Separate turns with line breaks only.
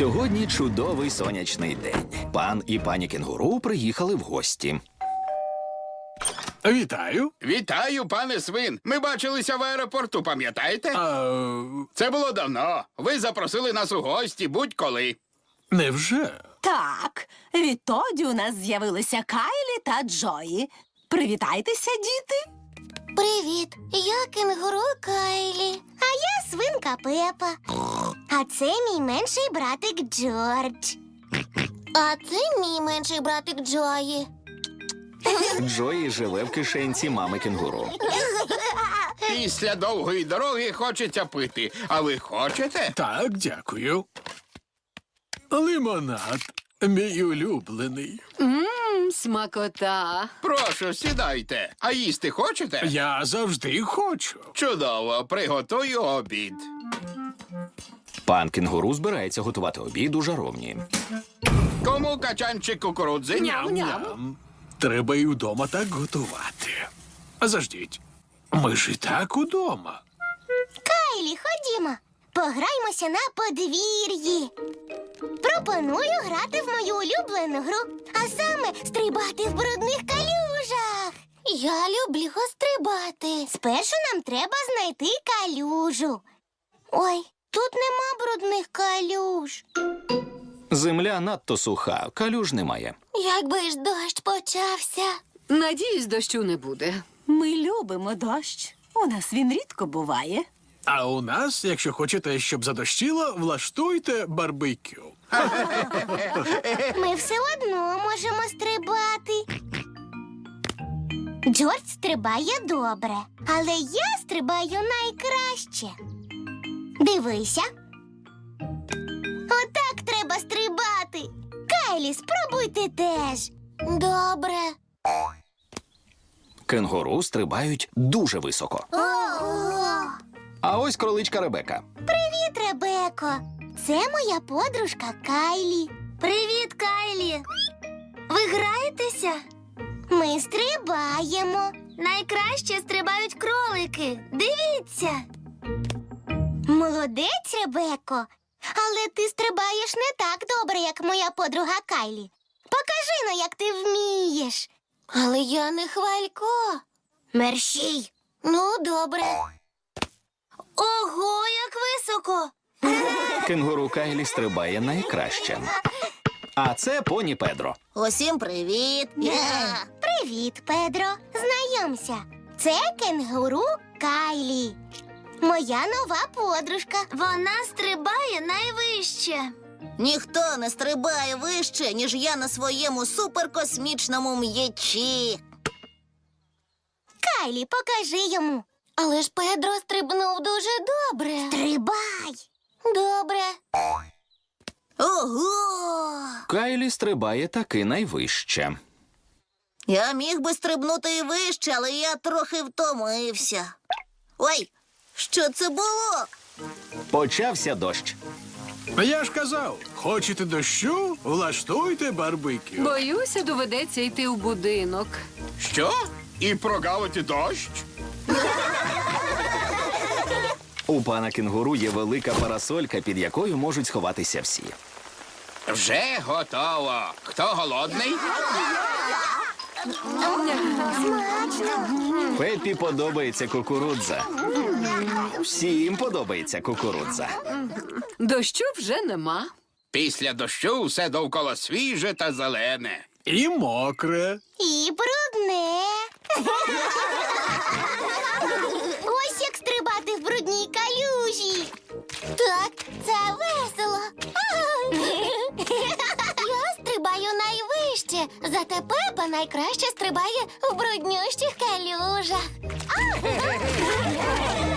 Сьогодні чудовий сонячний день. Пан і пані кенгуру приїхали в гості.
Вітаю.
Вітаю, пане свин. Ми бачилися в аеропорту, пам'ятаєте?
А,
Це було давно. Ви запросили нас у гості будь-коли.
невже?
Так, відтоді у нас з'явилися Кайлі та Джої. Привітайтеся, діти.
Привіт, я кенгуру Кайлі. А я свинка Пепа. А це мій менший братик Джордж. А це мій менший братик Джої.
Джої живе в кишенці мами кенгуру.
Після довгої дороги хочеться пити. А ви хочете?
Так, дякую. Лимонад, мій улюблений.
Мм, смакота.
Прошу, сідайте. А їсти хочете?
Я завжди хочу.
Чудово, приготую обід.
Пан кенгуру збирається готувати обід у жаровні.
Кому качанчик кукурудзи?
Ням-ням. Треба і вдома так готувати. А заждіть. Ми ж і так удома.
Кайлі, ходімо. Пограймося на подвір'ї. Пропоную грати в мою улюблену гру, а саме стрибати в брудних калюжах. Я люблю стрибати. Спершу нам треба знайти калюжу. Ой, тут нема брудних калюж.
Земля надто суха, калюж немає.
Якби ж дощ почався.
Надіюсь, дощу не буде.
Ми любимо дощ. У нас він рідко буває.
А у нас, якщо хочете, щоб задощило, влаштуйте барбекю.
Ми все одно можемо стрибати. Джордж стрибає добре, але я стрибаю найкраще. Дивися. Отак треба стрибати. Кайлі, спробуйте теж. Добре.
Кенгуру стрибають дуже високо.
Ого!
А ось кроличка Ребека.
Привіт, Ребеко. Це моя подружка Кайлі. Привіт, Кайлі. Ви граєтеся? Ми стрибаємо. Найкраще стрибають кролики. Дивіться. Молодець, Ребеко. Але ти стрибаєш не так добре, як моя подруга Кайлі. Покажи ну, як ти вмієш. Але я не хвалько. Мерщій. Ну, добре. Ого, як високо.
Кенгуру Кайлі стрибає найкраще. А це поні Педро.
Усім привіт. Привіт, Педро. Знайомся. Це кенгуру Кайлі. Моя нова подружка. Вона стрибає найвище.
Ніхто не стрибає вище, ніж я на своєму суперкосмічному м'ячі.
Кайлі, покажи йому. Але ж Педро стрибнув дуже добре. Стрибай. Добре.
Ого!
Кайлі стрибає таки найвище.
Я міг би стрибнути і вище, але я трохи втомився. Ой, що це було?
Почався дощ.
А я ж казав, хочете дощу, влаштуйте барбекю.
Боюся, доведеться йти в будинок.
Що? І прогавити дощ?
У пана кенгуру є велика парасолька, під якою можуть сховатися всі.
Вже готово. Хто голодний?
Пеппі подобається кукурудза. Всім подобається кукурудза.
Дощу вже нема.
Після дощу все довкола свіже та зелене.
І мокре.
І брудне. Ось як стрибати в брудній калюжі. Так, це весело. Зате Пепа найкраще стрибає в бруднющих калюжах.